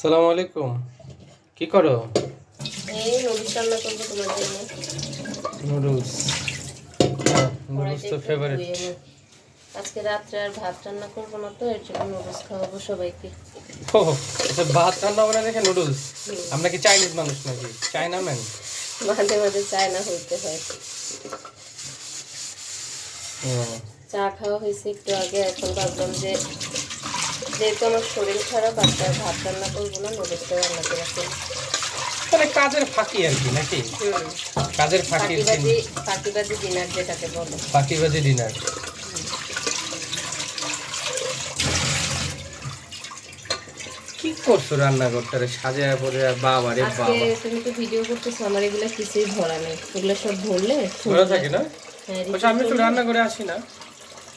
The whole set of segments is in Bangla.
সালামু আলাইকুম। কি করো? এই নুডলস রান্না করব তোমার জন্য। নুডলস। নুডলস তো ফেভারিট আজকে রাত্রে আর ভাত রান্না করব না তো এর জন্য নুডলস খাওয়াবো সবাইকে। ও আচ্ছা ভাত রান্না করে দেখে নুডলস? আমরা কি চাইনিজ মানুষ নাকি? চাইনা ম্যান মাঝে মাঝে চায় না হইতে হয়। চা খাওয়া হয়েছে একটু আগে এখন ভাবলাম যে যেহেতু আমার শরীর খারাপ আর ভাত রান্না করব না নুডলসটা রান্না করে। মানে কাজের ফাঁকি আর কি নাকি? কাজের ফাঁকি ফাঁকিবাজি ডিনার যেটাকে বলে। ফাঁকিবাজি ডিনার কি করছ রান্না করতে সাজায় পরে বাবা রে বাবা। তুমি তো ভিডিও করতেছো আমার এগুলো কিছুই ভরা নেই। এগুলো সব ভরলে ঘোরা থাকে না? হ্যাঁ, আমি একটু রান্না করে আসি না।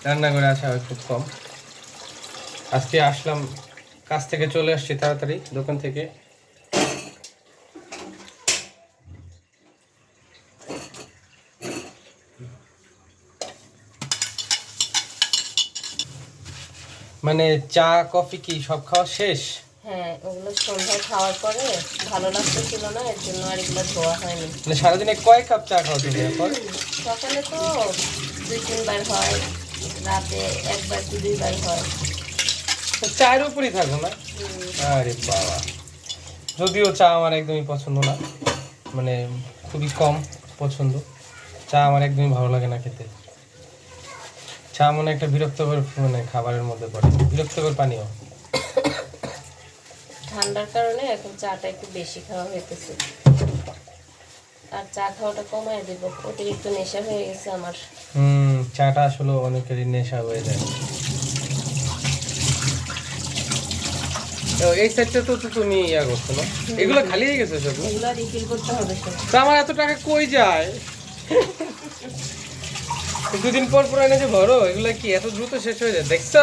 রান্না করে আসা হয় খুব কম। আজকে আসলাম কাজ থেকে চলে আসছি তাড়াতাড়ি দোকান থেকে। মানে চা কফি কি সব খাওয়া শেষ? হ্যাঁ ওগুলো সন্ধ্যায় খাওয়ার পরে ভালো লাগতেছিল না এর জন্য আর এগুলো ধোয়া হয়নি। মানে সারাদিনে কয় কাপ চা খাওয়া তুমি এখন? সকালে তো দুই তিনবার হয় রাতে একবার কি দুইবার হয়। চায়ের উপরই থাকো না? আরে বাবা। যদিও চা আমার একদমই পছন্দ না মানে খুবই কম পছন্দ। চা আমার একদমই ভালো লাগে না খেতে। চা মনে একটা বিরক্তকর মানে খাবারের মধ্যে পড়ে। বিরক্তকর পানীয়। ঠান্ডার কারণে এখন চাটা একটু বেশি খাওয়া হইতেছে। আর চা খাওয়াটা কমায় দেবো। অতিরিক্ত নেশা হয়ে গেছে আমার। হুম চাটা আসলে অনেকেরই নেশা হয়ে যায়। এই সেটটা তো তুমি ইয়া করছ না? এগুলো খালি হয়ে গেছে সব তো আমার এত টাকা কই যায়? দুদিন পর পর এনে যে ভরো এগুলো কি এত দ্রুত শেষ হয়ে যায়? দেখছ?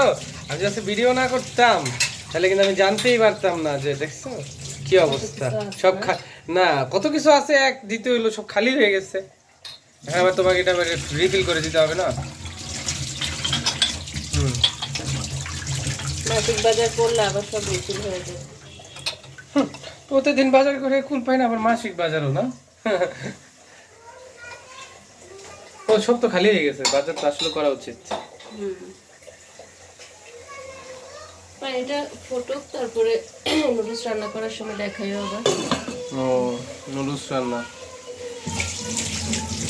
আমি যদি ভিডিও না করতাম তাহলে কিন্তু আমি জানতেই পারতাম না যে দেখছ? কি অবস্থা? সব না? কত কিছু আছে এক দিতে হইল সব খালি হয়ে গেছে। হ্যাঁ আবার তোমাকে এটা রিফিল করে দিতে হবে না? মাসিক বাজার করলে আবার সব হয়ে যায়। প্রতিদিন বাজার করে কুল পাই না আবার মাসিক বাজারও না? ও সব তো খালি হয়ে গেছে বাজার তো আসলে করা উচিত। এটা ফটো তারপরে নুডলস রান্না করার সময় দেখাই আবার। ও নুডলস রান্না।